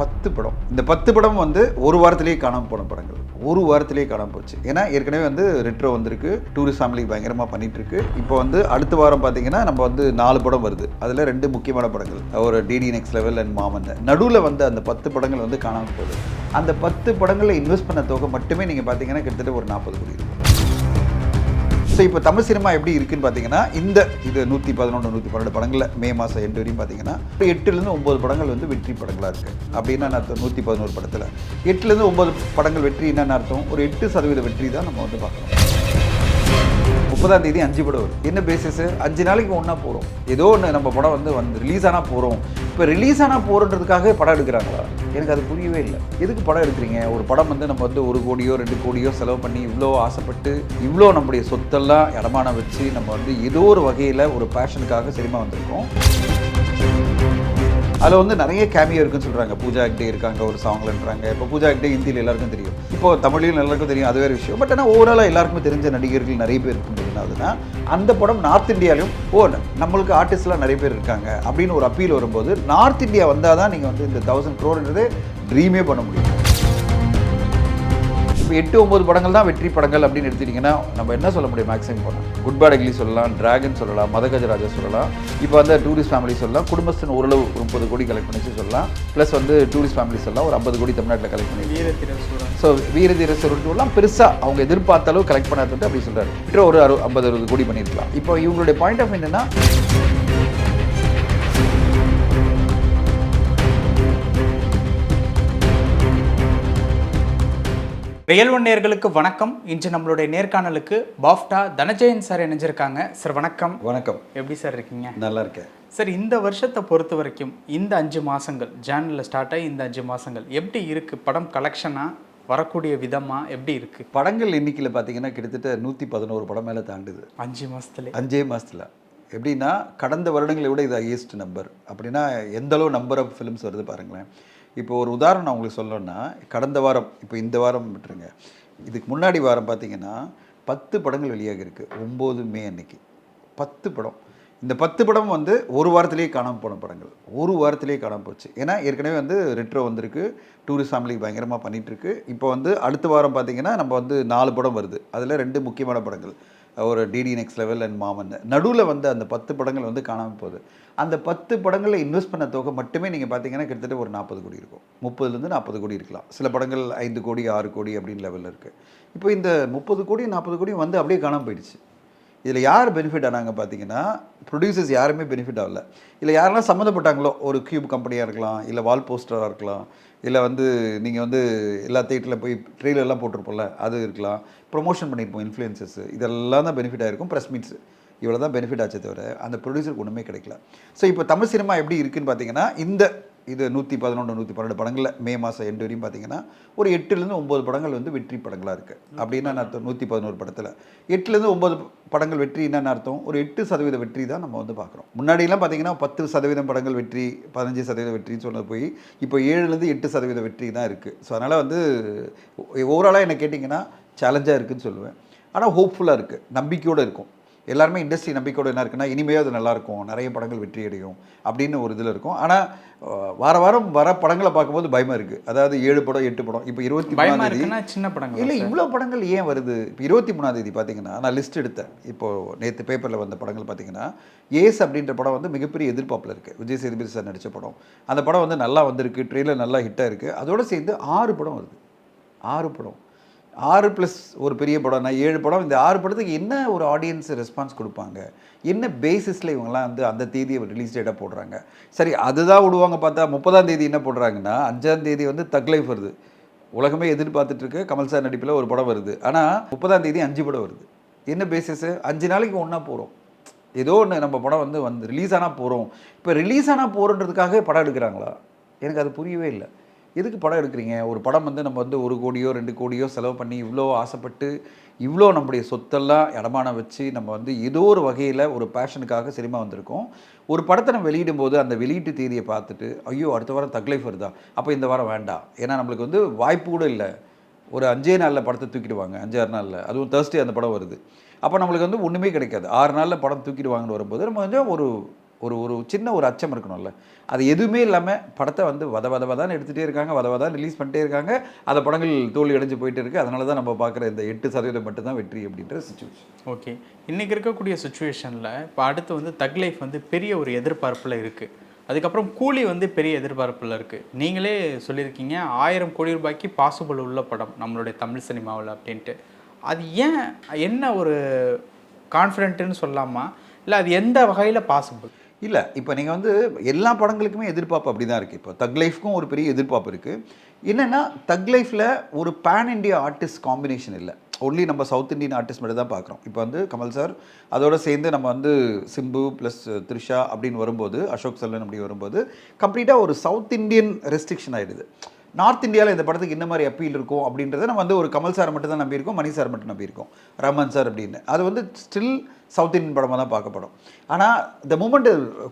பத்து படம். இந்த பத்து படம் வந்து ஒரு வாரத்திலேயே காணாமல் போன படங்கள். ஒரு வாரத்திலேயே காணாமல் போச்சு. ஏன்னா ஏற்கனவே வந்து ரெட்ரோ வந்திருக்கு. டூரிஸ்ட் ஃபேமிலி பயங்கரமாக பண்ணிட்டு இருக்கு இப்போ வந்து அடுத்த வாரம் பார்த்தீங்கன்னா நம்ம வந்து நாலு படம் வருது. அதில் ரெண்டு முக்கியமான படங்கள். ஒரு டிடி நெக்ஸ்ட் லெவல் அண்ட் மாமன் நடுவில் வந்து அந்த பத்து படங்கள் வந்து காணாமல் போகுது. அந்த பத்து படங்களில் இன்வெஸ்ட் பண்ண தொகை மட்டுமே நீங்கள் பார்த்தீங்கன்னா கிட்டத்தட்ட ஒரு நாற்பது கோடி இருக்கும் ஸோ இப்போ தமிழ் சினிமா எப்படி இருக்குன்னு பார்த்தீங்கன்னா இந்த இது நூற்றி பதினொன்று நூற்றி பன்னெண்டு படங்களில் மே மாதம் எண்டு வரையும் பார்த்தீங்கன்னா ஒரு எட்டுலேருந்து ஒம்பது படங்கள் வந்து வெற்றி படங்களாக இருக்குது அப்படின்னா அர்த்தம்? நூற்றி பதினோரு படத்தில். எட்டுலேருந்து ஒம்பது படங்கள் வெற்றி என்னென்ன அர்த்தம்? ஒரு எட்டு சதவீத வெற்றி தான் நம்ம வந்து பார்க்குறோம் முப்பதாம் தேதி அஞ்சு படம் வரும். என்ன பேசிஸ் அஞ்சு நாளைக்கு ஒன்றா போகிறோம் ஏதோ ஒன்று நம்ம படம் வந்து வந்து ரிலீஸ் ஆனால் போகிறோம் இப்போ ரிலீஸ் ஆனால் போகிறன்றதுக்காக படம் எடுக்கிறாங்களா? எனக்கு அது புரியவே இல்லை. எதுக்கு படம் எடுக்கிறீங்க? ஒரு படம் வந்து நம்ம வந்து ஒரு கோடியோ ரெண்டு கோடியோ செலவு பண்ணி இவ்வளோ ஆசைப்பட்டு இவ்வளோ நம்முடைய சொத்தெல்லாம் இடமான வச்சு நம்ம வந்து ஏதோ ஒரு வகையில் ஒரு பேஷனுக்காக சினிமா வந்திருக்கோம். அதில் வந்து நிறைய கேமியோ இருக்குன்னு சொல்கிறாங்க பூஜா ஆக்டே இருக்காங்க ஒரு சாங்லன்றாங்க இப்போ பூஜா ஆக்டே ஹிந்தியில் எல்லாருக்கும் தெரியும். இப்போ தமிழில் எல்லாருக்கும் தெரியும் அது வேறு விஷயம். பட் ஆனால் ஓவராலாக எல்லாருக்குமே தெரிஞ்ச நடிகர்கள் நிறைய பேர் இருக்கும் என்ன ஆகுதுன்னா அந்த படம் நார்த் இந்தியாலையும் ஓ நம்மளுக்கு ஆர்டிஸ்ட்லாம் நிறைய பேர் இருக்காங்க அப்படின்னு ஒரு அப்பீல் வரும்போது நார்த் இந்தியா வந்தால் தான் நீங்கள் வந்து இந்த தௌசண்ட் க்ரோர்ன்றதே ட்ரீமே பண்ண முடியும். இப்போ எட்டு ஒம்பது படங்கள் தான் வெற்றி படங்கள் அப்படின்னு எடுத்துட்டிங்கன்னா நம்ம என்ன சொல்ல முடியும் மேக்ஸிமம் போனால் குட் பேட் அக்லி சொல்லலாம் டிராகன் சொல்லலாம் மதகஜராஜா சொல்லலாம் இப்போ வந்து டூரிஸ்ட் ஃபேமிலி சொல்லலாம் குடும்பத்தின் ஓரளவு ஒரு முப்பது கோடி கலெக்ட் பண்ணிச்சு சொல்லலாம் ப்ளஸ் வந்து டூரிஸ்ட் ஃபேமிலி சொல்லலாம் ஒரு ஐம்பது கோடி தமிழ்நாட்டில் கலெக்ட் பண்ணி ஸோ வீரதீர சுருட்டுலாம் பெருசாக அவங்க எதிர்பார்த்த அளவு கலெக்ட் பண்ணாதுட்டு அப்படி சொல்கிறாரு கிட்ட ஒரு அறு ஐம்பது அறுபது கோடி பண்ணியிருக்கலாம். இப்போ இவங்களுடைய பாயிண்ட் ஆஃப் என்னன்னா ரியல் ஒன் நேயர்களுக்கு வணக்கம். இன்று நம்மளுடைய நேர்காணலுக்கு பாஃப்டா தனஜெயன் சார் இணைஞ்சிருக்காங்க. சார் வணக்கம். வணக்கம். எப்படி சார் இருக்கீங்க? நல்லா இருக்கேன். சார் இந்த வருஷத்தை பொறுத்த வரைக்கும் இந்த அஞ்சு மாசங்கள் ஜான்ல ஸ்டார்ட் ஆகி இந்த அஞ்சு மாசங்கள் எப்படி இருக்கு? படம் கலெக்ஷனா வரக்கூடிய விதமா? எப்படி இருக்கு? படங்கள் எண்ணிக்கையில் பார்த்தீங்கன்னா கிட்டத்தட்ட நூற்றி பதினோரு படம் மேலே தாண்டுது. அஞ்சு மாசத்துல. அஞ்சே மாதத்தில் எப்படின்னா கடந்த வருடங்களை விட இது ஹையஸ்ட் நம்பர் அப்படின்னா எந்த அளவு நம்பர் ஆஃப் ஃபிலிம்ஸ் வருது பாருங்களேன். இப்போ ஒரு உதாரணம் நான் உங்களுக்கு சொல்லணும்னா கடந்த வாரம் இப்போ இந்த வாரம் விட்டுருங்க. இதுக்கு முன்னாடி வாரம் பார்த்தீங்கன்னா பத்து படங்கள் வெளியாக இருக்குது ஒம்பது மே அன்னைக்கு. பத்து படம். இந்த பத்து படம் வந்து ஒரு வாரத்திலேயே காணாமல் போன படங்கள். ஒரு வாரத்திலேயே காணாமல் போச்சு. ஏன்னா ஏற்கனவே வந்து ரெட்ரோ வந்திருக்கு. டூரிஸ்ட் ஃபேமிலிக்கு பயங்கரமாக பண்ணிகிட்ருக்கு இப்போ வந்து அடுத்த வாரம் பார்த்தீங்கன்னா நம்ம வந்து நாலு படம் வருது. அதில் ரெண்டு முக்கியமான படங்கள். ஒரு டிடி நெக்ஸ்ட் லெவல் அண்ட் மாமன் நடுவில் வந்து அந்த பத்து படங்கள் வந்து காணாமல் போகுது. அந்த பத்து படங்களில் இன்வெஸ்ட் பண்ண தொகை மட்டுமே நீங்கள் பார்த்தீங்கன்னா கிட்டத்தட்ட ஒரு நாற்பது கோடி இருக்கும். முப்பதுலேருந்து நாற்பது கோடி இருக்கலாம். சில படங்கள் ஐந்து கோடி ஆறு கோடி அப்படின்னு லெவலில் இருக்குது இப்போ இந்த முப்பது கோடி நாற்பது கோடி வந்து அப்படியே காணாமல் போயிடுச்சு. இதில் யார் பெனிஃபிட் ஆனாங்க பார்த்தீங்கன்னா ப்ரொடியூசர்ஸ் யாருமே பெனிஃபிட் ஆகல. இல்லை யாரெல்லாம் சம்மந்தப்பட்டாங்களோ ஒரு கியூப் கம்பெனியாக இருக்கலாம் இல்லை வால் போஸ்டராக இருக்கலாம் இல்லை வந்து நீங்கள் வந்து எல்லா தேட்டரில் போய் ட்ரெயிலர்லாம் போட்டிருப்போம்ல அது இருக்கலாம். ப்ரொமோஷன் பண்ணியிருப்போம் இன்ஃப்ளூயன்சஸ் இதெல்லாம் தான் பெனிஃபிட் ஆகிருக்கும் ப்ரெஸ் மீட்ஸ் இவ்வளோ தான் பெனிஃபிட் ஆச்சே தவிர அந்த ப்ரொடியூசருக்கு ஒன்றுமே கிடைக்கல. ஸோ இப்போ தமிழ் சினிமா எப்படி இருக்குன்னு பார்த்தீங்கன்னா இந்த இது நூற்றி பதினொன்று நூற்றி பன்னெண்டு படங்களில் மே மாதம் எண்டு வரையும் பார்த்தீங்கன்னா ஒரு எட்டுலேருந்து ஒம்பது படங்கள் வந்து வெற்றி படங்களாக இருக்குது அப்படின்னா என்ன அர்த்தம்? நூற்றி பதினோரு படத்தில். எட்டுலேருந்து ஒம்பது படங்கள் வெற்றி என்னென்ன அர்த்தம்? ஒரு எட்டு சதவீத வெற்றி தான் நம்ம வந்து பார்க்குறோம் முன்னாடிலாம் பார்த்தீங்கன்னா பத்து சதவீதம் படங்கள் வெற்றி பதினஞ்சு சதவீத வெற்றின்னு சொன்னது போய் இப்போ ஏழுலேருந்து எட்டு சதவீத வெற்றி தான் இருக்குது ஸோ அதனால் வந்து ஓவராலாக என்ன கேட்டிங்கன்னா சேலஞ்சாக இருக்குன்னு சொல்லுவேன். ஆனால் ஹோப்ஃபுல்லாக இருக்குது நம்பிக்கையோடு இருக்கும். எல்லாருமே இண்டஸ்ட்ரி நம்பிக்கையோடு என்ன இருக்குன்னா இனிமேல் அது நல்லாயிருக்கும் நிறைய படங்கள் வெற்றி அடையும் அப்படின்னு ஒரு இதில் இருக்கும். ஆனால் வார வாரம் வர படங்களை பார்க்கும்போது பயமாக இருக்குது அதாவது ஏழு படம் எட்டு படம் இப்போ இருபத்தி மூணாம் தேதி இருக்குன்னா சின்ன படங்கள் இல்லை இவ்வளோ படங்கள் ஏன் வருது? இப்போ இருபத்தி மூணாம் தேதி பார்த்தீங்கன்னா நான் லிஸ்ட் எடுத்தேன். இப்போது நேற்று பேப்பரில் வந்த படங்கள் பார்த்தீங்கன்னா ஏஸ் அப்படின்ற படம் வந்து மிகப்பெரிய எதிர்பார்ப்பில் இருக்குது விஜய் சேதுபதி சார் நடித்த படம். அந்த படம் வந்து நல்லா வந்திருக்கு ட்ரெயிலர் நல்லா ஹிட்டாக இருக்குது அதோடு சேர்ந்து ஆறு படம் வருது. ஆறு படம். ஆறு ப்ளஸ் ஒரு பெரிய படம்னா ஏழு படம் இந்த ஆறு படத்துக்கு என்ன ஒரு ஆடியன்ஸ் ரெஸ்பான்ஸ் கொடுப்பாங்க? என்ன பேசிஸில் இவங்கெல்லாம் வந்து அந்த தேதியை ரிலீஸ் டேட்டாக போடுறாங்க? சரி அதுதான் விடுவாங்க பார்த்தா முப்பதாம் தேதி என்ன போடுறாங்கன்னா அஞ்சாம் தேதி வந்து தக்லைஃப் வருது. உலகமே எதிர்பார்த்துட்டு இருக்கு. கமல் சார் நடிப்பில் ஒரு படம் வருது. ஆனால் முப்பதாம் தேதி அஞ்சு படம் வருது. என்ன பேசிஸு அஞ்சு நாளைக்கு ஒன்றா போகிறோம் ஏதோ ஒன்று நம்ம படம் வந்து வந்து ரிலீஸ் ஆனால் போகிறோம் இப்போ ரிலீஸ் ஆனால் போகிறன்றதுக்காக படம் எடுக்கிறாங்களா? எனக்கு அது புரியவே இல்லை. எதுக்கு படம் எடுக்கிறீங்க? ஒரு படம் வந்து நம்ம வந்து ஒரு கோடியோ ரெண்டு கோடியோ செலவு பண்ணி இவ்வளோ ஆசைப்பட்டு இவ்வளோ நம்முடைய சொத்தெல்லாம் இடமான வச்சு நம்ம வந்து ஏதோ ஒரு வகையில் ஒரு பேஷனுக்காக சினிமா வந்திருக்கோம். ஒரு படத்தை நம்ம வெளியிடும் போது அந்த வெளியீட்டு தேதியை பார்த்துட்டு ஐயோ அடுத்த வாரம் தக்லைஃப் வருதா? அப்போ இந்த வாரம் வேண்டாம். ஏன்னா நம்மளுக்கு வந்து வாய்ப்பு கூட இல்லை. ஒரு அஞ்சே நாளில் படத்தை தூக்கிடுவாங்க. அஞ்சாறு நாளில். அதுவும் தேர்ஸ்டே அந்த படம் வருது. அப்போ நம்மளுக்கு வந்து ஒன்றுமே கிடைக்காது. ஆறு நாளில் படம் தூக்கிடுவாங்கன்னு வரும்போது நம்ம கொஞ்சம் ஒரு ஒரு ஒரு சின்ன ஒரு அச்சம் இருக்கணும்ல. அது எதுவுமே இல்லாமல் படத்தை வந்து வத வத வதான்னு எடுத்துகிட்டே இருக்காங்க வத வதான் ரிலீஸ் பண்ணிட்டே இருக்காங்க. அந்த படங்கள் தோல்வி அடைஞ்சு போயிட்டு இருக்கு. அதனால தான் நம்ம பார்க்குற இந்த எட்டு சதவீதம் மட்டும்தான் வெற்றி அப்படின்ற சுச்சுவேஷன் ஓகே. இன்றைக்கி இருக்கக்கூடிய சுச்சுவேஷனில் இப்போ அடுத்து வந்து தக் லைஃப் வந்து பெரிய ஒரு எதிர்பார்ப்பில் இருக்குது அதுக்கப்புறம் கூலி வந்து பெரிய எதிர்பார்ப்பில் இருக்குது நீங்களே சொல்லியிருக்கீங்க ஆயிரம் கோடி ரூபாய்க்கு பாசிபிள் உள்ள படம் நம்மளுடைய தமிழ் சினிமாவில் அப்படின்ட்டு. அது ஏன் என்ன ஒரு கான்ஃபிடென்ட்டுன்னு சொல்லாமா? இல்லை அது எந்த வகையில் பாசிபிள் இல்லை இப்போ நீங்கள் வந்து எல்லா படங்களுக்குமே எதிர்பார்ப்பு அப்படி தான் இருக்குது இப்போ தக் லைஃப்க்கும் ஒரு பெரிய எதிர்பார்ப்பு இருக்குது என்னென்னா தக் லைஃப்பில் ஒரு பேன் இண்டியா ஆர்டிஸ்ட் காம்பினேஷன் இல்லை. ஒன்லி நம்ம சவுத் இந்தியன் ஆர்டிஸ்ட் மட்டும் தான் பார்க்குறோம். இப்போ வந்து கமல் சார் அதோடு சேர்ந்து நம்ம வந்து சிம்பு ப்ளஸ் த்ரிஷா அப்படின்னு வரும்போது அசோக் செல்லன் அப்படி வரும்போது கம்ப்ளீட்டாக ஒரு சவுத் இந்தியன் ரெஸ்ட்ரிக்ஷன் ஆயிடுது. நார்த் இந்தியாவில் இந்த படத்துக்கு இந்த மாதிரி அப்பீல் இருக்கும் அப்படின்றத நம்ம வந்து ஒரு கமல் சார் மட்டும் தான் நம்பியிருக்கோம் மணி சார் மட்டும் நம்பியிருக்கோம் ரமன் சார் அப்படின்னு. அது வந்து ஸ்டில் சவுத் இந்தியன் படமாக தான் பார்க்கப்படும். ஆனால் இந்த மூமெண்ட்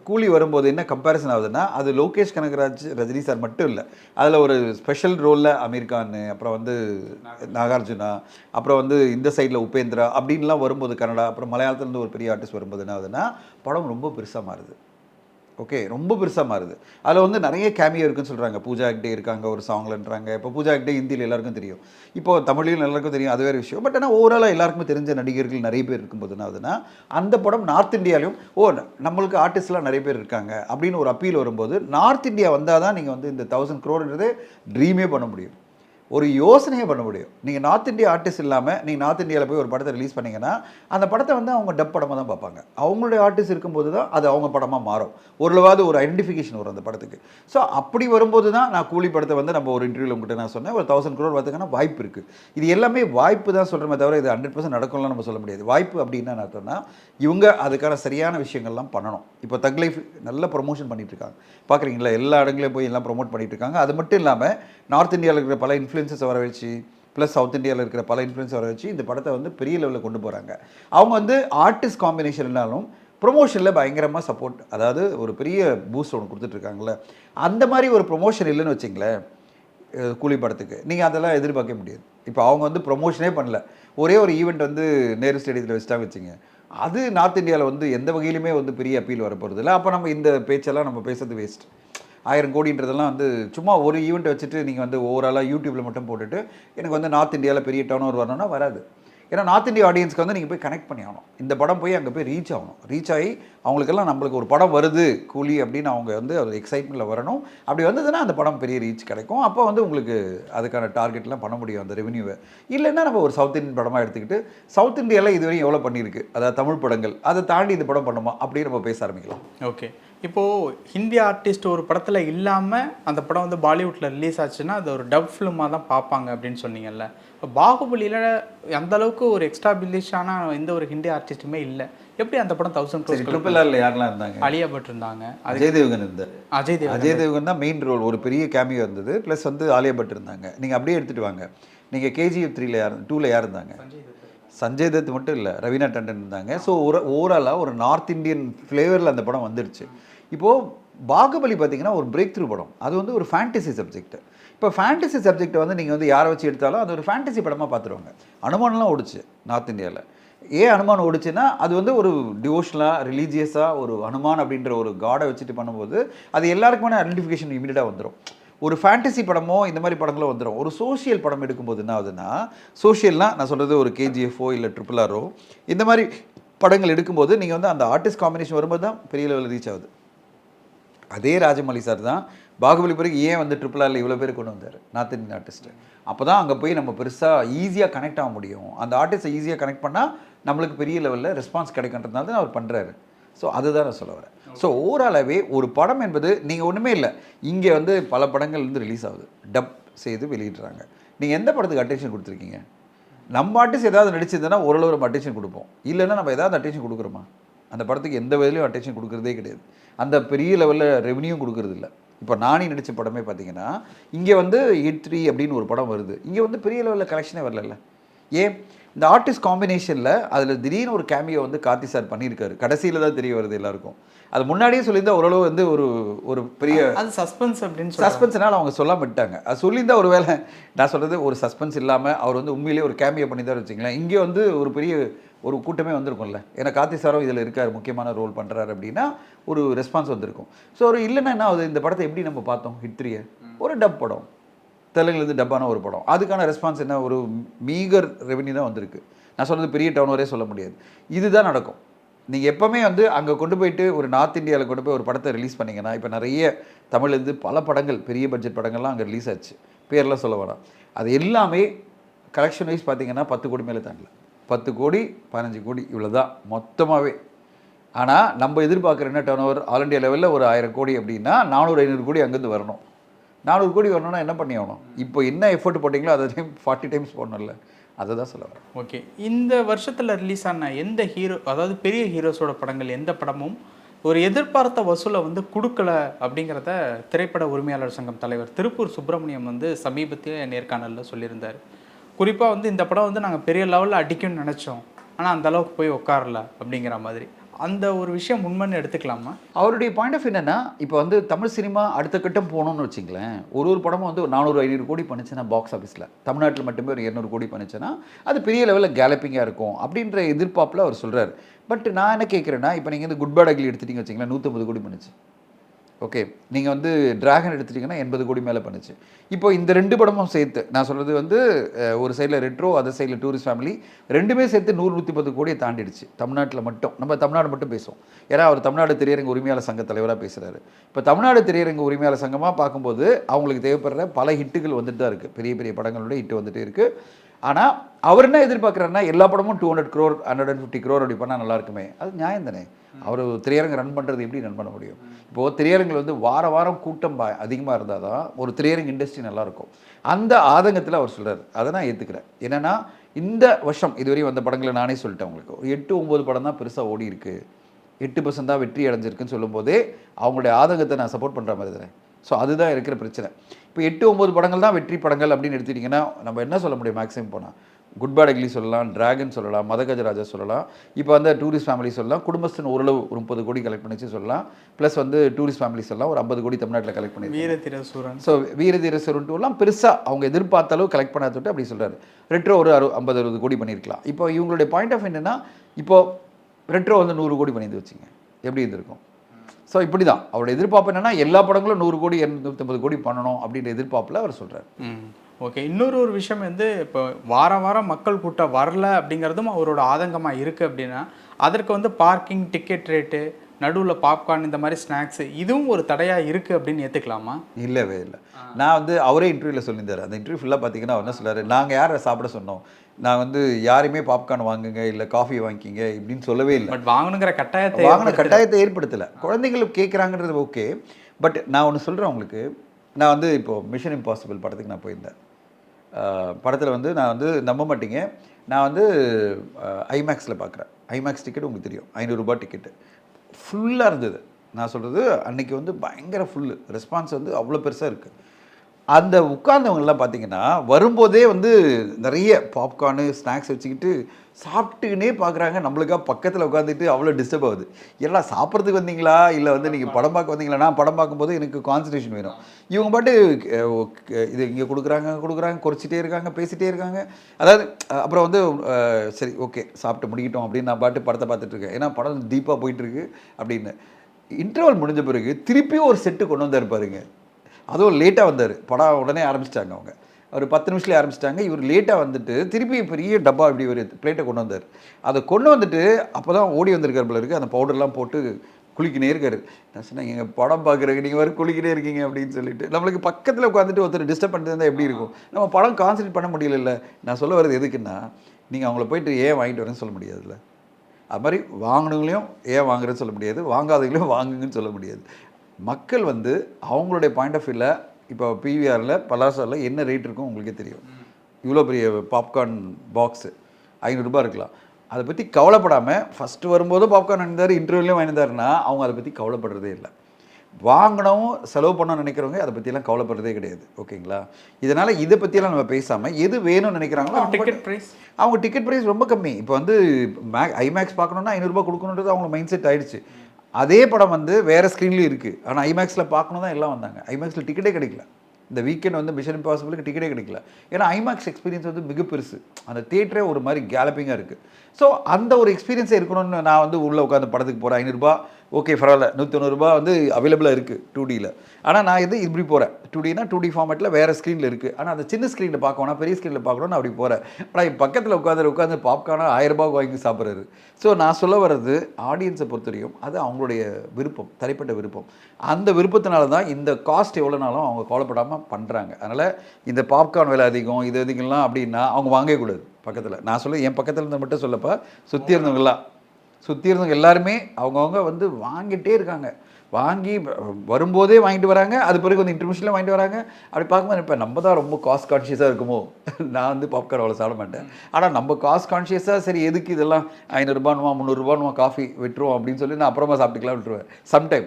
கூலி வரும்போது என்ன கம்பேரிசன் ஆகுதுன்னா அது லோகேஷ் கனகராஜ் ரஜினி சார் மட்டும் இல்லை. அதில் ஒரு ஸ்பெஷல் ரோலில் அமீர் கான் அப்புறம் வந்து நாகார்ஜுனா அப்புறம் வந்து இந்த சைடில் உபேந்திரா அப்படின்லாம் வரும்போது கன்னடா அப்புறம் மலையாளத்துலேருந்து ஒரு பெரிய ஆர்டிஸ்ட் வரும்போது என்ன ஆகுதுன்னா படம் ரொம்ப பெருசாக மாறுது. ஓகே ரொம்ப பெருசாக மாறுது. அதில் வந்து நிறைய கேமியோ இருக்குன்னு சொல்கிறாங்க பூஜா ஹெக்டே இருக்காங்க ஒரு சாங்லன்றாங்க இப்போ பூஜா ஹெக்டே ஹிந்தியில் எல்லாருக்கும் தெரியும். இப்போ தமிழ்லையும் எல்லாருக்கும் தெரியும் அது வேறு விஷயம். பட் ஆனால் ஓவராலாக எல்லாருக்குமே தெரிஞ்ச நடிகர்கள் நிறைய பேர் இருக்கும்போது என்ன ஆகுதுன்னா அந்த படம் நார்த் இந்தியாலையும் ஓ நம்மளுக்கு ஆர்டிஸ்ட்லாம் நிறைய பேர் இருக்காங்க அப்படின்னு ஒரு அப்பீல் வரும்போது நார்த் இந்தியா வந்தால் தான் நீங்கள் வந்து இந்த தௌசண்ட் க்ரோடுன்றதே ட்ரீமே பண்ண முடியும். ஒரு யோசனையே பண்ண முடியும். நீங்கள் நார்த் இந்தியா ஆர்டிஸ்ட் இல்லாமல் நீங்கள் நார்த் இந்தியாவில் போய் ஒரு படத்தை ரிலீஸ் பண்ணிங்கன்னா அந்த படத்தை வந்து அவங்க டப் படமாக தான் பார்ப்பாங்க. அவங்களுடைய ஆர்டிஸ்ட் இருக்கும்போது தான் அது அவங்க படமாக மாறும். ஓரளவாவது ஒரு ஐடென்டிஃபிகேஷன் வரும் அந்த படத்துக்கு. ஸோ அப்படி வரும்போது தான் நான் கூலி படத்தை வந்து நம்ம ஒரு இன்டர்வியூவில் உங்கள்கிட்ட நான் சொன்னேன். ஒரு தௌசண்ட் க்ரோர் வரதுக்கான வாய்ப்பு இருக்குது இது எல்லாமே வாய்ப்பு தான் சொல்கிறமே தவிர இது ஹண்ட்ரட் பர்சன்ட் நடக்கும்லாம் நம்ம சொல்ல முடியாது. வாய்ப்பு அப்படின்னா என்ன அர்த்தம்னா இவங்க அதுக்கான சரியான விஷயங்கள்லாம் பண்ணணும். இப்போ தக் லைஃப் நல்ல ப்ரொமோஷன் பண்ணிகிட்டு இருக்காங்க. பார்க்குறீங்களா? எல்லா இடங்களையும் போய் எல்லாம் ப்ரொமோட் பண்ணிகிட்டு இருக்காங்க. அது மட்டும் இல்லாமல் நார்த் இந்தியாவில் இருக்கிற பல இன்ஃப்ளூயன்சஸ் வர வச்சு ப்ளஸ் சவுத் இந்தியாவில் இருக்கிற பல இன்ஃப்ளூயன்ஸ் வர வச்சு இந்த படத்தை வந்து பெரிய லெவலில் கொண்டு போகிறாங்க அவங்க வந்து ஆர்டிஸ்ட் காம்பினேஷன்னாலும் ப்ரொமோஷனில் பயங்கரமாக சப்போர்ட் அதாவது ஒரு பெரிய பூஸ்ட் ஒன்று கொடுத்துட்ருக்காங்களே அந்த மாதிரி ஒரு ப்ரொமோஷன் இல்லைன்னு வச்சிங்களேன் கூலி படத்துக்கு. நீங்கள் அதெல்லாம் எதிர்பார்க்க முடியாது. இப்போ அவங்க வந்து ப்ரொமோஷனே பண்ணல. ஒரே ஒரு ஈவெண்ட் வந்து நேரு ஸ்டேடியத்தில் வச்சுட்டாங்க வச்சுங்க. அது நார்த் இந்தியாவில் வந்து எந்த வகையிலுமே வந்து பெரிய அப்பீல் வரப்போகிறது இல்லை அப்போ நம்ம இந்த பேச்செல்லாம் நம்ம பேசுறது வேஸ்ட் ஆயிரம் கோடின்றதெல்லாம் வந்து சும்மா ஒரு ஈவெண்ட் வச்சுட்டு நீங்கள் வந்து ஓவராலாக யூடியூப்பில் மட்டும் போட்டுட்டு எனக்கு வந்து நார்த் இந்தியாவில் பெரிய டர்ன் ஓவர் வரணும்னா வராது. ஏன்னா நார்த் இந்தியா ஆடியன்ஸ்க்கு வந்து நீங்கள் போய் கனெக்ட் பண்ணி ஆகணும். இந்த படம் போய் அங்கே போய் ரீச் ஆகணும். ரீச் ஆகி அவங்களுக்கெல்லாம் நம்மளுக்கு ஒரு படம் வருது கூலி அப்படின்னு அவங்க வந்து ஒரு எக்ஸைட்மெண்ட்டில் வரணும். அப்படி வந்ததுன்னா அந்த படம் பெரிய ரீச் கிடைக்கும். அப்போ வந்து உங்களுக்கு அதுக்கான டார்கெட்லாம் பண்ண முடியும் அந்த ரெவன்யூவை இல்லைன்னா நம்ம ஒரு சவுத் இந்தியன் படமாக எடுத்துக்கிட்டு சவுத் இந்தியாவில் இதுவரையும் எவ்வளோ பண்ணியிருக்கு? அதாவது தமிழ் படங்கள். அதை தாண்டி இந்த படம் பண்ணுமா? அப்படின்னு நம்ம பேச ஆரம்பிக்கலாம். ஓகே இப்போது ஹிந்தி ஆர்டிஸ்ட் ஒரு படத்தில் இல்லாமல் அந்த படம் வந்து பாலிவுட்டில் ரிலீஸ் ஆச்சுன்னா அது ஒரு டப் ஃபிலிமாக தான் பார்ப்பாங்க அப்படின்னு சொன்னீங்கல்ல. இப்போ பாகுபலியில் அந்த அளவுக்கு ஒரு எக்ஸ்டாபிலிஷான எந்த ஒரு ஹிந்தி ஆர்டிஸ்ட்டுமே இல்லை. எப்படி அந்த படம் தௌசண்ட் க்ரோஸ் ட்ரிபிள் ஆரில் யாரெல்லாம் இருந்தாங்க? அலியா பட் இருந்தாங்க அஜய் தேவ்கன் இருந்தார். அஜய் தேவ் அஜய் தேவ்கன் தான் மெயின் ரோல் ஒரு பெரிய கேமியோ இருந்தது. ப்ளஸ் வந்து ஆலியா பட் இருந்தாங்க. நீங்கள் அப்படியே எடுத்துகிட்டு வாங்க. நீங்கள் கேஜிஎஃப் த்ரீல யார் டூவில் யார் இருந்தாங்க? சஞ்சய் தத். மட்டும் இல்லை ரவீனா டண்டன் இருந்தாங்க. ஸோ ஒரு ஓவராலாக ஒரு நார்த் இந்தியன் ஃப்ளேவரில் அந்த படம் வந்துடுச்சு இப்போது பாகுபலி பார்த்தீங்கன்னா ஒரு பிரேக் த்ரூ படம். அது வந்து ஒரு ஃபேண்டசி சப்ஜெக்ட் இப்போ ஃபேண்டசி சப்ஜெக்ட் வந்து நீங்கள் வந்து யாரை வச்சு எடுத்தாலும் அது ஒரு ஃபேண்டசி படமாக பார்த்துருவாங்க. அனுமானம்லாம் ஓடிச்சு நார்த் இந்தியாவில் ஏன் அனுமான் ஓடிச்சுன்னா அது வந்து ஒரு டிவோஷனலாக ரிலீஜியஸாக ஒரு அனுமான் அப்படின்ற ஒரு காடை வச்சுட்டு பண்ணும்போது அது எல்லாருக்குமான ஐடென்டிஃபிகேஷன் இமீடியட்டாக வந்துடும் ஒரு ஃபேண்டசி படமோ இந்த மாதிரி படங்களோ வந்துடும் ஒரு சோஷியல் படம் எடுக்கும்போது என்ன ஆகுதுன்னா சோஷியல்னால் நான் சொல்கிறது ஒரு கேஜிஎஃப்ஓ இல்லை ட்ரிபிள் ஆரோ இந்த மாதிரி படங்கள் எடுக்கும்போது நீங்கள் வந்து அந்த ஆர்டிஸ்ட் காம்பினேஷன் வரும்போது தான் பெரிய லெவலில் ரீச் ஆகுது. அதே ராஜமௌழி சார் தான் பாகுபலி பிறகு ஏன் வந்து ட்ரிபிள் ஆரில் இவ்வளோ பேர் கொண்டு வந்தார்? நார்த் இந்தியன் ஆர்டிஸ்ட்டு அப்போ தான் அங்கே போய் நம்ம பெருசாக ஈஸியாக கனெக்ட் ஆக முடியும். அந்த ஆர்டிஸ்ட்டை ஈஸியாக கனெக்ட் பண்ணால் நம்மளுக்கு பெரிய லெவலில் ரெஸ்பான்ஸ் கிடைக்கின்றதுனால தான் அவர் பண்ணுறாரு ஸோ அதுதான் நான் சொல்ல வரேன். ஸோ ஓவராலாகவே ஒரு படம் என்பது நீங்கள் ஒன்றுமே இல்லை. இங்கே வந்து பல படங்கள் வந்து ரிலீஸ் ஆகுது. டப் செய்து வெளியிடுறாங்க. நீங்கள் எந்த படத்துக்கு அட்டென்ஷன் கொடுத்துருக்கீங்க? நம்ம ஆர்டிஸ்ட் ஏதாவது நடிச்சிருந்தனா ஓரளவு நம்ம அட்டென்ஷன் கொடுப்போம். இல்லைன்னா நம்ம ஏதாவது அட்டென்ஷன் கொடுக்குறோமா? அந்த படத்துக்கு எந்த வகையிலையும் அட்டென்ஷன் கொடுக்குறதே கிடையாது. அந்த பெரிய லெவலில் ரெவன்யூ கொடுக்குறது இல்லை இப்போ நானி நடித்த படமே பார்த்தீங்கன்னா இங்கே வந்து எயிட் த்ரீ அப்படின்னு ஒரு படம் வருது. இங்கே வந்து பெரிய லெவலில் கலெக்ஷனே வரல ஏன்? இந்த ஆர்டிஸ்ட் காம்பினேஷனில் அதில் திடீர்னு ஒரு கேமியோ வந்து கார்த்தி சார் பண்ணியிருக்காரு. கடைசியில் தான் தெரிய வருது எல்லாருக்கும். அது முன்னாடியே சொல்லியிருந்தா ஓரளவு வந்து ஒரு ஒரு பெரிய அது சஸ்பென்ஸ் அப்படின்னு சொல்லி சஸ்பென்ஸ்னால அவங்க சொல்லாம விட்டாங்க. அது சொல்லியிருந்தா ஒரு வேளை நான் சொல்கிறது ஒரு சஸ்பென்ஸ் இல்லாமல் அவர் வந்து உண்மையிலேயே ஒரு கேமியோ பண்ணி தான் வச்சுங்களேன் இங்கே வந்து ஒரு பெரிய ஒரு கூட்டமே வந்திருக்கும்ல. ஏன்னா கார்த்தி சாரும் இதில் இருக்கார் முக்கியமான ரோல் பண்ணுறாரு அப்படின்னா ஒரு ரெஸ்பான்ஸ் வந்திருக்கும். ஸோ ஒரு இல்லைன்னா என்ன ஆகுது? இந்த படத்தை எப்படி நம்ம பார்த்தோம்? ஹிட் த்ரீயை ஒரு டப் படம். தெலுங்குலேருந்து டப்பான ஒரு படம். அதுக்கான ரெஸ்பான்ஸ் என்ன? ஒரு மீகர் ரெவென்யூ தான் வந்திருக்கு. நான் சொன்னது பெரிய டவுன் வரே சொல்ல முடியாது. இதுதான் நடக்கும். நீங்கள் எப்போவுமே வந்து அங்கே கொண்டு போயிட்டு ஒரு நார்த் இந்தியாவில் கொண்டு போய் ஒரு படத்தை ரிலீஸ் பண்ணிங்கன்னா இப்போ நிறைய தமிழ்லேருந்து பல படங்கள் பெரிய பட்ஜெட் படங்கள்லாம் அங்கே ரிலீஸ் ஆச்சு. பேர்லாம் சொல்ல வேணாம். அது எல்லாமே கலெக்ஷன் வைஸ் பார்த்தீங்கன்னா பத்து கோடி மேலே தாண்டல. பத்து கோடி பதினஞ்சு கோடி இவ்வளோ தான் மொத்தமாகவே ஆனால் நம்ம எதிர்பார்க்குற என்ன டர்ன் ஓவர் ஆல் இண்டியா லெவலில் ஒரு ஆயிரம் கோடி அப்படின்னா நானூறு ஐநூறு கோடி அங்கேருந்து வரணும். நானூறு கோடி வரணும்னா என்ன பண்ணி ஆகணும்? இப்போ என்ன எஃபோர்ட் போட்டிங்களோ அதை டைம் ஃபார்ட்டி டைம்ஸ் போடணும்ல. அதை தான் சொல்ல ஓகே. இந்த வருஷத்தில் ரிலீஸ் ஆன எந்த ஹீரோ அதாவது பெரிய ஹீரோஸோட படங்கள் எந்த படமும் ஒரு எதிர்பார்த்த வசூலை வந்து கொடுக்கல அப்படிங்கிறத திரைப்பட உரிமையாளர் சங்கம் தலைவர் திருப்பூர் சுப்பிரமணியம் வந்து சமீபத்திய நேர்காணலில் சொல்லியிருந்தார். குறிப்பாக வந்து இந்த படம் வந்து நாங்கள் பெரிய லெவலில் அடிக்கும்னு நினச்சோம். ஆனால் அந்த அளவுக்கு போய் உட்காரல அப்படிங்கிற மாதிரி. அந்த ஒரு விஷயம் உண்மைன்னு எடுத்துக்கலாமா? அவருடைய பாயிண்ட் ஆஃப் என்னென்னா இப்போ வந்து தமிழ் சினிமா அடுத்த கட்டம் போகணும்னு வச்சுங்களேன் ஒரு ஒரு படமும் வந்து ஒரு நானூறு ஐநூறு கோடி பண்ணிச்சுன்னா பாக்ஸ் ஆஃபீஸில் தமிழ்நாட்டில் மட்டுமே ஒரு இரநூறு கோடி பண்ணிச்சுன்னா அது பெரிய லெவலில் கேலப்பிங்காக இருக்கும் அப்படின்ற எதிர்பார்ப்பில் அவர் சொல்கிறார் பட் நான் என்ன கேட்குறேன்னா இப்போ நீங்கள் வந்து குட் பேட் அகிலி எடுத்துட்டீங்க வச்சிங்களேன் நூற்றம்பது கோடி பண்ணிச்சு ஓகே நீங்கள் வந்து டிராகன் எடுத்துட்டிங்கன்னா எண்பது கோடி மேலே பண்ணுச்சு. இப்போ இந்த ரெண்டு படமும் சேர்த்து நான் சொல்கிறது வந்து ஒரு சைடில் ரெட்ரோ அதர் சைடில் டூரிஸ்ட் ஃபேமிலி ரெண்டுமே சேர்த்து நூறு நூற்றி பத்து கோடியை தாண்டிடுச்சு தமிழ்நாட்டில் மட்டும். நம்ம தமிழ்நாடு மட்டும் பேசுவோம். ஏன்னா அவர் தமிழ்நாடு திரையரங்கு உரிமையாளர் சங்க தலைவராக பேசுகிறாரு இப்போ தமிழ்நாடு திரையரங்கு உரிமையாளர் சங்கமாக பார்க்கும்போது அவங்களுக்கு தேவைப்படுற பல ஹிட்டுகள் வந்துட்டு தான் இருக்குது பெரிய பெரிய படங்களோட ஹிட்டு வந்துகிட்டே இருக்குது ஆனால் அவர் என்ன எதிர்பார்க்குறாருன்னா எல்லா படமும் two hundred crore hundred and fifty crore அப்படி பண்ணால் நல்லா இருக்குமே. அது நியாயம் தானே. அவர் திரையரங்கு ரன் பண்ணுறது எப்படி ரன் பண்ண முடியும்? இப்போது திரையரங்கில் வந்து வார வாரம் கூட்டம் அதிகமாக இருந்தால் தான் ஒரு திரையரங்கு இண்டஸ்ட்ரி நல்லாயிருக்கும் அந்த ஆதங்கத்தில் அவர் சொல்கிறார் அதை நான் ஏற்றுக்கிறேன் என்னென்னா இந்த வருஷம் இதுவரையும் வந்த படங்களை நானே சொல்லிட்டேன் உங்களுக்கு. ஒரு எட்டு ஒம்பது படம் தான் பெருசாக ஓடி இருக்கு. எட்டு பர்சன்ட் தான் வெற்றி அடைஞ்சிருக்குன்னு சொல்லும்போதே அவங்களுடைய ஆதங்கத்தை நான் சப்போர்ட் பண்ணுற மாதிரி தானே. ஸோ அதுதான் இருக்கிற பிரச்சனை. இப்போ எட்டு ஒம்பது படங்கள் தான் வெற்றி படங்கள் அப்படின்னு எடுத்துட்டிங்கன்னா நம்ம என்ன சொல்ல முடியும் மேக்ஸிமம் போனால் குட் பேட் அக்லி சொல்லலாம் டிராகன் சொல்லலாம் மதகஜராஜா சொல்லலாம். இப்போ வந்து டூரிஸ்ட் ஃபேமிலி சொல்லலாம் குடும்பஸ்தன் ஓரளவு ஒரு முப்பது கோடி கலெக்ட் பண்ணிச்சு சொல்லலாம். ப்ளஸ் வந்து டூரிஸ்ட் ஃபேமிலி சொல்லலாம் ஒரு ஐம்பது கோடி தமிழ்நாட்டில் கலெக்ட் பண்ணி வீர திரசூரன் ஸோ வீரதீர சுருண்டுலாம் பெருசாக அவங்க எதிர்பார்த்த அளவு கலெக்ட் பண்ணாத தொட்டு அப்படி சொல்கிறாரு ரெட்ரோ ஒரு அறு ஐம்பது அறுபது கோடி பண்ணியிருக்கலாம் இப்போ இவங்களுடைய பாயிண்ட் ஆஃப் என்னென்னா இப்போ ரெட்ரோ வந்து நூறு கோடி பண்ணியிருந்து வச்சுங்க எப்படி இருந்திருக்கும்? ஸோ இப்படி தான் அவரோட எதிர்பார்ப்பு என்னென்னா எல்லா படங்களும் நூறு கோடி இரநூத்தம்பது கோடி பண்ணணும் அப்படின்ற எதிர்பார்ப்பில் அவர் சொல்கிறார் ஓகே. இன்னொரு ஒரு விஷயம் வந்து இப்போ வாரம் வாரம் மக்கள் கூட்டம் வரல அப்படிங்கிறதும் அவரோட ஆதங்கமாக இருக்குது அப்படின்னா அதற்கு வந்து பார்க்கிங் டிக்கெட் ரேட்டு நடுவில் பாப்கார்ன் இந்த மாதிரி ஸ்நாக்ஸு இதுவும் ஒரு தடையாக இருக்குது அப்படின்னு ஏற்றுக்கலாமா இல்லவே இல்லை. நான் வந்து அவரே இன்டர்வியூவில் சொல்லியிருந்தார். அந்த இன்டர்வியூ ஃபுல்லாக பார்த்தீங்கன்னா அவர் என்ன சொல்றாரு? நாங்கள் யாரை சாப்பிட சொன்னோம்? நான் வந்து யாரையுமே பாப்கார்ன் வாங்குங்க இல்லை காஃபி வாங்கிக்கிங்க இப்படின்னு சொல்லவே இல்லை. பட் வாங்கணுங்கிற கட்டாயத்தை வாங்கின கட்டாயத்தை ஏற்படுத்தலை. குழந்தைகள் கேட்குறாங்கிறது ஓகே பட் நான் ஒன்று சொல்கிறேன் உங்களுக்கு. நான் வந்து இப்போது மிஷன் இம்பாசிபிள் படத்துக்கு நான் போயிருந்தேன். படத்தில் வந்து நான் வந்து நம்ப மாட்டீங்க. நான் வந்து ஐமேக்ஸில் பார்க்குறேன் ஐமேக்ஸ் டிக்கெட் உங்களுக்கு தெரியும். ஐநூறுரூபா டிக்கெட்டு ஃபுல்லாக இருந்தது. நான் சொல்கிறது அன்றைக்கி வந்து பயங்கர ஃபுல்லு ரெஸ்பான்ஸ் வந்து அவ்வளோ பெருசாக இருக்குது அந்த உட்கார்ந்தவங்கெல்லாம் பார்த்தீங்கன்னா வரும்போதே வந்து நிறைய பாப்கார்னு ஸ்நாக்ஸ் வச்சுக்கிட்டு சாப்பிட்டுக்கினே பார்க்குறாங்க. நம்மளுக்கா பக்கத்தில் உட்காந்துட்டு அவ்வளோ டிஸ்டர்ப் ஆகுது. எல்லாம் சாப்பிட்றதுக்கு வந்தீங்களா? இல்லை வந்து நீங்கள் படம் பார்க்க வந்தீங்களா? நான் படம் பார்க்கும்போது எனக்கு கான்சன்ட்ரேஷன் வேணும். இவங்க பாட்டு இது இங்கே கொடுக்குறாங்க கொடுக்குறாங்க குறைச்சிட்டே இருக்காங்க பேசிட்டே இருக்காங்க. அதாவது அப்புறம் வந்து சரி ஓகே சாப்பிட்டு முடிக்கிட்டோம் அப்படின்னு நான் பாட்டு படத்தை பார்த்துட்டு இருக்கேன். ஏன்னா படம் டீப்பாக போயிட்டுருக்கு அப்படின்னு. இன்டர்வல் முடிஞ்ச பிறகு திருப்பியும் ஒரு செட்டு கொண்டு வந்தார் பாருங்க. அதுவும் லேட்டாக வந்தார். படம் உடனே ஆரம்பிச்சிட்டாங்க அவங்க. ஒரு பத்து நிமிஷத்துல ஆரம்பிச்சிட்டாங்க. இவர் லேட்டாக வந்துட்டு திருப்பி பெரிய டப்பா இப்படி ஒரு பிளேட்டை கொண்டு வந்தார். அதை கொண்டு வந்துட்டு அப்போ தான் ஓடி வந்திருக்கார் போல இருக்குது அந்த பவுடர்லாம் போட்டு குளிக்கினே இருக்காரு. நான் சொன்னேன் எங்கள் படம் பார்க்குறதுக்கு நீங்கள் வர குளிக்கினே இருக்கீங்க அப்படின்னு சொல்லிட்டு. நம்மளுக்கு பக்கத்தில் உட்காந்துட்டு ஒருத்தர் டிஸ்டர்ப் பண்ணிட்டு இருந்தால் எப்படி இருக்கும்? நம்ம படம் கான்சன்ட்ரேட் பண்ண முடியல நான் சொல்ல வர்றது எதுக்குன்னா நீங்கள் அவங்கள போயிட்டு ஏன் வாங்கிட்டு வரேன்னு சொல்ல முடியாதுல்ல. அது மாதிரி வாங்கினவங்களையும் ஏன் வாங்குறேன்னு சொல்ல முடியாது. வாங்காதவங்களையும் வாங்குங்கன்னு சொல்ல முடியாது. மக்கள் வந்து அவங்களுடைய பாயிண்ட் ஆஃப் வியூவில் இப்போ பிவிஆரில் பலாசாரில் என்ன ரேட் இருக்கும் உங்களுக்கே தெரியும். இவ்வளோ பெரிய பாப்கார்ன் பாக்ஸு ஐநூறுரூபா இருக்கலாம். அதை பற்றி கவலைப்படாமல் ஃபஸ்ட்டு வரும்போது பாப்கார்ன் வாங்கியிருந்தார் இன்டர்வியூலையும் வாங்கியிருந்தாருன்னா அவங்க அதை பற்றி கவலைப்படுறதே இல்லை. வாங்கணும் செலவு பண்ண நினைக்கிறவங்க அதை பற்றியெல்லாம் கவலைப்படுறதே கிடையாது. ஓகேங்களா? இதனால் இதை பற்றியெல்லாம் நம்ம பேசாமல் எது வேணும்னு நினைக்கிறாங்களோ அவங்க டிக்கெட் ப்ரைஸ் அவங்க டிக்கெட் ப்ரைஸ் ரொம்ப கம்மி. இப்போ வந்து மேக் ஐமேக்ஸ் பார்க்கணுன்னா ஐநூறுரூபா கொடுக்கணுன்றது அவங்க மைண்ட் செட் ஆயிடுச்சு. அதே படம் வந்து வேறு ஸ்க்ரீன்லேயும் இருக்குது ஆனால் ஐமேக்ஸில் பார்க்கணும் தான் எல்லாம் வந்தாங்க. ஐமேக்ஸில் டிக்கெட்டே கிடைக்கல. இந்த வீக்கெண்ட் வந்து மிஷன் இம்பாசிபிளுக்கு டிக்கெட்டே கிடைக்கல. ஏன்னா ஐமேக்ஸ் எக்ஸ்பீரியன்ஸ் வந்து மிக பெருசு. அந்த தேட்டரே ஒரு மாதிரி கேலப்பிங்காக இருக்குது ஸோ அந்த ஒரு எக்ஸ்பீரியன்ஸே இருக்கணும்னு நான் வந்து உள்ளே உட்காந்து படத்துக்கு போகிறேன் ஐநூறுரூபா ஓகே பரவாயில்ல. நூற்றி வந்து அவைலபிளாக இருக்குது டூ டியில் ஆனால் நான் இது இப்படி போகிறேன் டூ டினா டூ டி ஃபார்மேட்டில் வேறு ஸ்க்ரீனில் இருக்குது ஆனால் அந்த சின்ன ஸ்க்ரீனில் பார்க்கணும் பெரிய ஸ்க்ரீனில் பார்க்கணும்னு அப்படி போகிறேன் ஆனால் என் பக்கத்தில் உட்காந்து உட்காந்து பாப்கார்னா ஆயிரரூபாவுக்கு வாங்கி சாப்பிட்றாரு. ஸோ நான் சொல்ல வர்றது ஆடியன்ஸை பொறுத்தவரைக்கும் அது அவங்களுடைய விருப்பம் தனிப்பட்ட விருப்பம். அந்த விருப்பத்தினால தான் இந்த காஸ்ட் எவ்வளோனாலும் அவங்க கவலைப்படாமல் பண்ணுறாங்க அதனால் இந்த பாப்கார்ன் விலை அதிகம் இது அதிகம்லாம் அப்படின்னா அவங்க வாங்கவே கூடாது பக்கத்தில். நான் சொல்ல என் பக்கத்தில் இருந்து மட்டும் சொல்லப்போ சுற்றி இருந்தவங்களாம் சுற்றி இருந்தவங்க எல்லாருமே அவங்கவுங்க வந்து வாங்கிட்டே இருக்காங்க. வாங்கி வரும்போதே வாங்கிட்டு வராங்க. அது பிறகு வந்து இன்டர்மிஷனில் வாங்கிட்டு வராங்க. அப்படி பார்க்கும்போது இப்போ நம்ம தான் ரொம்ப காஸ்ட் கான்ஷியஸாக இருக்குமோ? நான் வந்து பாப்கார்ன் அவ்வளோ சாப்பிட மாட்டேன். ஆனால் நம்ம காஸ்ட் கான்ஷியஸாக சரி எதுக்கு இதெல்லாம் ஐநூறுரூபானுவா முந்நூறுரூபானுவா காஃபி விட்டுருவோம் அப்படின்னு சொல்லி நான் அப்புறமா சாப்பிட்டுக்கலாம் விட்டுருவேன். சம்டைம்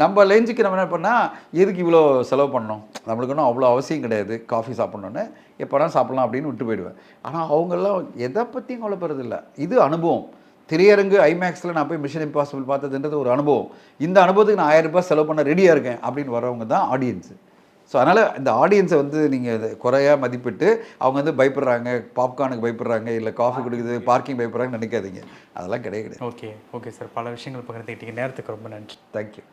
நம்ம லஞ்சுக்கு நம்ம என்ன பண்ணால் எதுக்கு இவ்வளோ செலவு பண்ணணும்? நம்மளுக்கு ஒன்றும் அவ்வளோ அவசியம் கிடையாது. காஃபி சாப்பிட்ணுன்னு எப்போனா சாப்பிட்லாம் அப்படின்னு விட்டு போயிடுவேன். ஆனால் அவங்கெல்லாம் எதை பற்றியும் கவலைப்படுறதில்ல. இது அனுபவம். திரையரங்கு ஐமேக்ஸில் நான் போய் மிஷன் இம்பாசிபிள் பார்த்ததுன்றது ஒரு அனுபவம். இந்த அனுபவத்துக்கு நான் ஆயிரம் ரூபாய் செலவு பண்ண ரெடியாக இருக்கேன் அப்படின்னு வரவங்க தான் ஆடியன்ஸு ஸோ அதனால் இந்த ஆடியன்ஸை வந்து நீங்கள் குறையாக மதிப்பிட்டு அவங்க வந்து பயப்படுறாங்க பாப்கார்னுக்கு பயப்படுறாங்க இல்லை காஃபி குடிக்குது பார்க்கிங் பயப்படுறாங்கன்னு நினைக்காதீங்க. அதெல்லாம் கிடையாது கிடையாது. ஓகே ஓகே சார் பல விஷயங்கள் பகிர்ந்துக்கிட்டீங்க நேரத்துக்கு ரொம்ப நன்றி. தேங்க்யூ